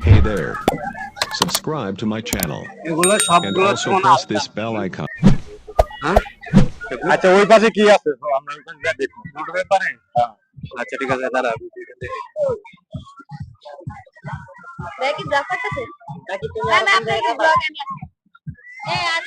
Hey there. Subscribe to my channel. And also press this bell icon. আচ্ছা ওই পাশে কি আছে আমরা ওইখানে যা দেখবো ইউটিউবের পারে আচ্ছা ঠিক আছে দাঁড়া দেখি ব্লগ করতেছে নাকি তুমি আমি আপনাকে ব্লগ আমি আছি এই আজ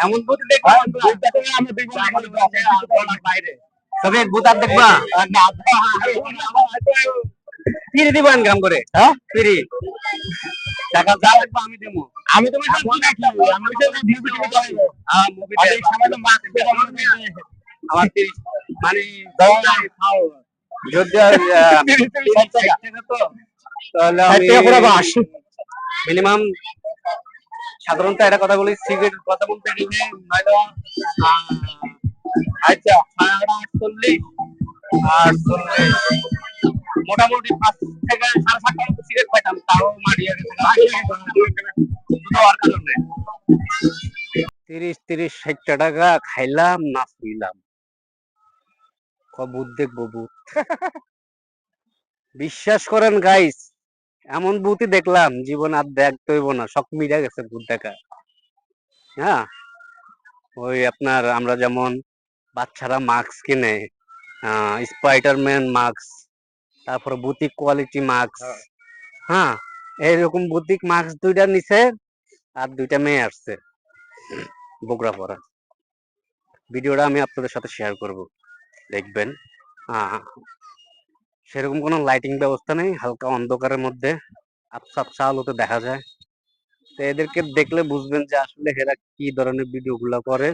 ডস মানে ভূত দেখব এমন ভূত দেখব বাইরে। তবে ভূত আর দেখবা ফিরে দিবেন কাম করে। হ্যাঁ? ফিরি। টাকা যা লাগবে আমি দেবো। আমি তোমার সাথে কি রাখি আমি সাথে মুভি টিভি হ্যাঁ মুভি আর এই সময় তো মাস্ক পরে আমার আমার তিরিশ মানে খাও। যদি টাকা তো তাহলে আমি করে। মিনিমাম সাধারণত একটা কথা বলি, সিগারেট কথা বলতে গেলে আচ্ছা মোটামুটি পাঁচ থেকে সাড়ে সিগারেট পাইতাম তাও মারিয়ে দেওয়ার কারণে তিরিশ তিরিশ ষাটটা টাকা খাইলাম না শুইলাম বুধ দেখব বুধ বিশ্বাস করেন গাইস এমন ভূতই দেখলাম জীবন আর দেখতে হইব না সব মিলে গেছে ভূত দেখা। হ্যাঁ? ওই আপনার আমরা যেমন বাচ্চারা মাস্ক কিনে স্পাইডারম্যান মাস্ক তারপরে বুটিক কোয়ালিটি মাস্ক হ্যাঁ। হ্যাঁ? এইরকম বুটিক মাস্ক দুইটা নিছে আর দুইটা মেয়ে আসছে বগুড়া পরা ভিডিওটা আমি আপনাদের সাথে শেয়ার করব দেখবেন। আহ, সেরকম কোনো লাইটিং ব্যবস্থা নেই, হালকা অন্ধকারের মধ্যে আবসা আবসা আলোতে দেখা যায়। তো এদেরকে দেখলে বুঝবেন যে আসলে এরা কি ধরনের ভিডিও গুলা করে।